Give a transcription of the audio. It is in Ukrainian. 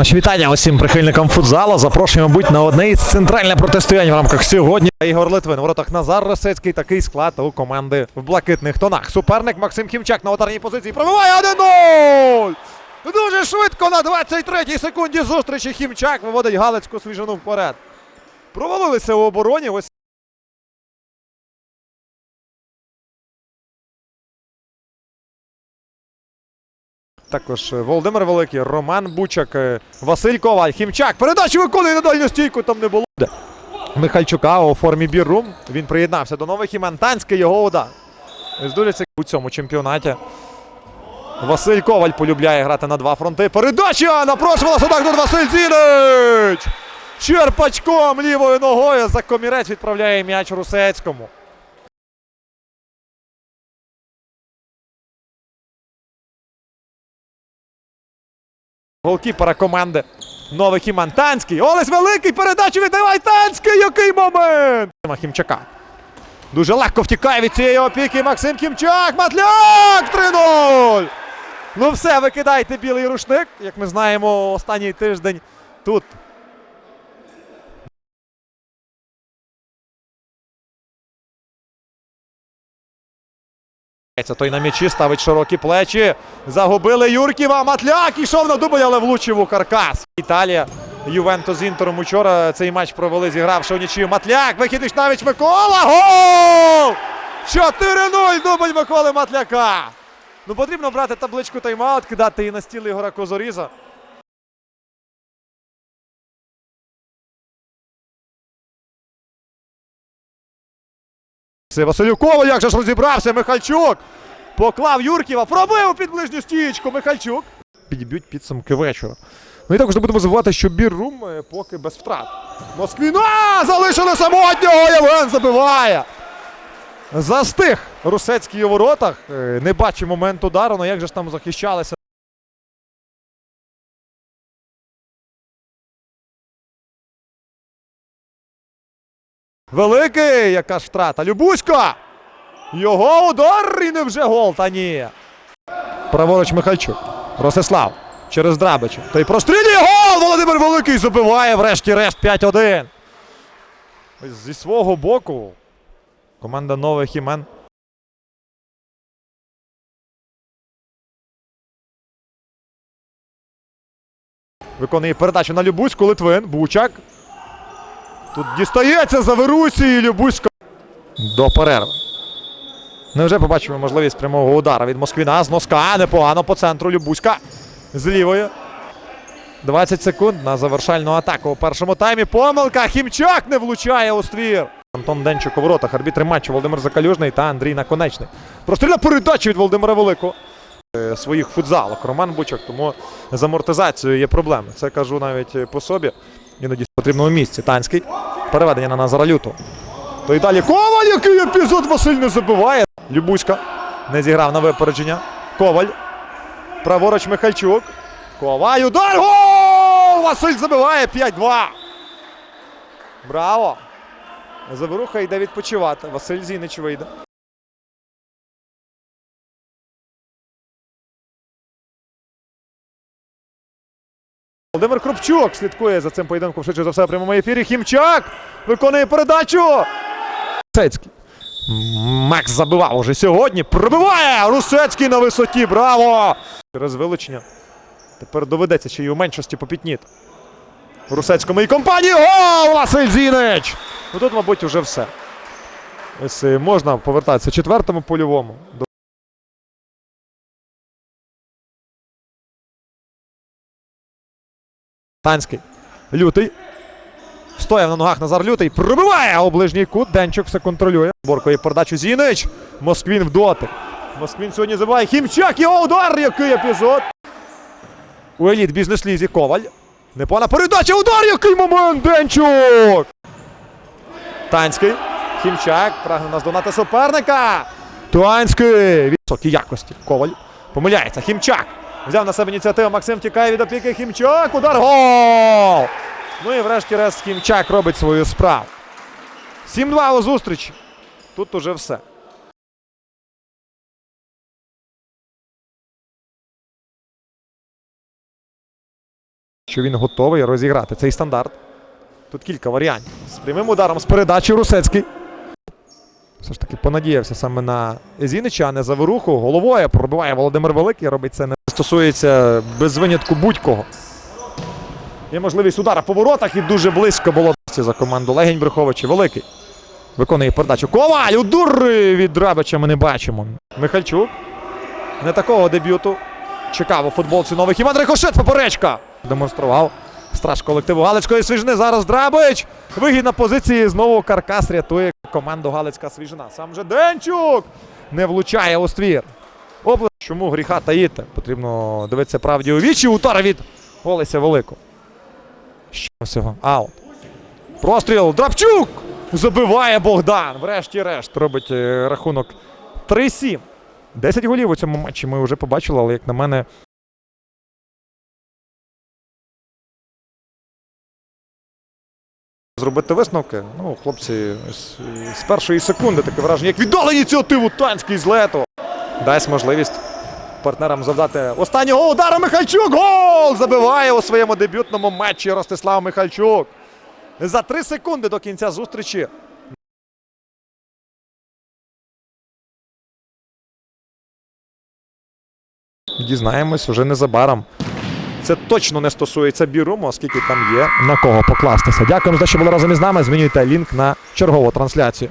Наші вітання усім прихильникам футзалу. Запрошуємо будь на одне із центральних протистоянь в рамках сьогодні. Ігор Литвин. У воротах Назар Росецький. Такий склад у команди в блакитних тонах. Суперник Максим Хімчак на ударній позиції. Пробиває 1-0! Дуже швидко на 23-й секунді зустрічі Хімчак виводить Галицьку свіжину вперед. Провалилися у обороні. Ось Також е, Володимир Великий, Роман Бучак, е, Василь Коваль, Хімчак. Передачу виконує на дальню стійку, там не було. Михальчука у формі біррум. Він приєднався до нових імен. Танський його удар. Ось у цьому чемпіонаті. Василь Коваль полюбляє грати на два фронти. Передача! Напрошувала судак тут Василь Зінич! Черпачком лівою ногою за комірець відправляє м'яч Русецькому. Голкіпера команди нових імен. Танський. Олесь Великий. Передачу віддавай Танський. Який момент! Хімчака. Дуже легко втікає від цієї опіки Максим Хімчак. Матляк 3-0. Ну все, викидайте білий рушник. Як ми знаємо, останній тиждень тут. Той на м'ячі ставить широкі плечі. Загубили Юрківа. Матляк ішов на дубль, але влучив у каркас. Італія. Ювентус з Інтером учора цей матч провели, зігравши у нічию. Матляк. Вихід навіть Микола. Гол! 4-0. Дубль Миколи Матляка. Ну потрібно брати табличку тайм-аут, кидати її на стіл Ігора Козоріза. Це Василюкова, як же ж розібрався Михальчук. Поклав Юрківа, пробив під ближню стічку Михальчук. Підіб'ють підсумки вечора. Ну і також не будемо забувати, що Біррум е, поки без втрат. Москвіна залишили самотнього. Євген забиває. Застиг Русецький у воротах. Е, Не бачив момент удару, але як же ж там захищалися. Великий, яка ж втрата. Любуська! Його удар і не вже гол, та ні. Праворуч Михальчук. Ростислав. Через Драбича. Той прострілює гол! Володимир Великий забиває врешті-решт 5-1. Ось Зі свого боку. Команда нових імен. Виконує передачу на Любуську. Литвин. Бучак. Тут дістається за Верусі і Любуська. До перерви. Невже побачимо можливість прямого удара від Москвіна з носка. Непогано по центру Любуська. З лівої. 20 секунд на завершальну атаку у першому таймі. Помилка. Хімчак не влучає у ствір. Антон Денчук у воротах. Арбітри матчу Володимир Закалюжний та Андрій Наконечний. Прострільна передача від Володимира Великого. Е, Своїх футзалок Роман Бучок, тому з амортизацією є проблеми. Це кажу навіть е, по собі. Іноді в потрібному місці. Танський. Переведення на Назара Люту. То й далі Коваль, який епізод Василь не забиває. Любуська не зіграв на випередження. Коваль. Праворуч Михальчук. Коваль. Удар. Гол! Василь забиває 5-2. Браво! Заворуха йде відпочивати. Василь Зінич вийде. Володимир Кропчук слідкує за цим поєдинком швидше за все в прямому ефірі. Хімчак виконує передачу. Русецький. Макс забивав уже сьогодні. Пробиває! Русецький на висоті. Браво! Через вилучення. Тепер доведеться ще й у меншості попітніти. Русецькому і компанії. Гол! Василь Зінич! Ну тут, мабуть, вже все. Ось е, можна повертатися четвертому польовому. Танський. Лютий. Стояв на ногах Назар Лютий. Пробиває у ближній кут. Денчук все контролює. Боркою передачу Зінич. Москвін в доти. Москвін сьогодні забиває. Хімчак. Його удар. Який епізод. У еліт бізнес-лізі Коваль. Непогана передача. Удар. Який момент. Денчук. Танський. Хімчак. Прагне наздогнати суперника. Танський. Високі якості. Коваль. Помиляється. Хімчак. Взяв на себе ініціативу. Максим тікає від опіки. Хімчак. Удар. Гол! Ну і врешті-решт Хімчак робить свою справу. 7-2 у зустрічі. Тут уже все. що він готовий розіграти цей стандарт. Тут кілька варіантів. З прямим ударом з передачі Русецький. Все ж таки понадіявся саме на Зінича, а не заворуху. Головою пробиває Володимир Великий. Робить це не стосується без винятку будь-кого. Є можливість удара по воротах і дуже близько було за команду Легень Брюхович Великий. Виконує передачу. Коваль! Удар від Драбича ми не бачимо. Михальчук. Не такого дебюту. Чекав у футболці нових Іван Рикошет поперечка. Демонстрував страж колективу Галицької свіжини. Зараз Драбич. Вигідна на позиції. Знову каркас рятує команду Галицька свіжина. Сам же Денчук не влучає у ствір. Чому гріха таїти? Потрібно дивитися правді у вічі. Удар від Олеся Великого. Ще всього. Аут. Простріл. Драбчук! Забиває Богдан. Врешті-решт робить е, рахунок 3-7. 10 голів у цьому матчі ми вже побачили, але як на мене. Зробити висновки. Ну, хлопці, з, з першої секунди таке враження, як віддали ініціативу танський з лету. Дасть можливість партнерам завдати останнього удару Михальчук. Гол! Забиває у своєму дебютному матчі Ростислав Михальчук. За три секунди до кінця зустрічі. Дізнаємось уже незабаром. Це точно не стосується Біруму, оскільки там є на кого покластися. Дякуємо що були разом із нами. Змінюйте лінк на чергову трансляцію.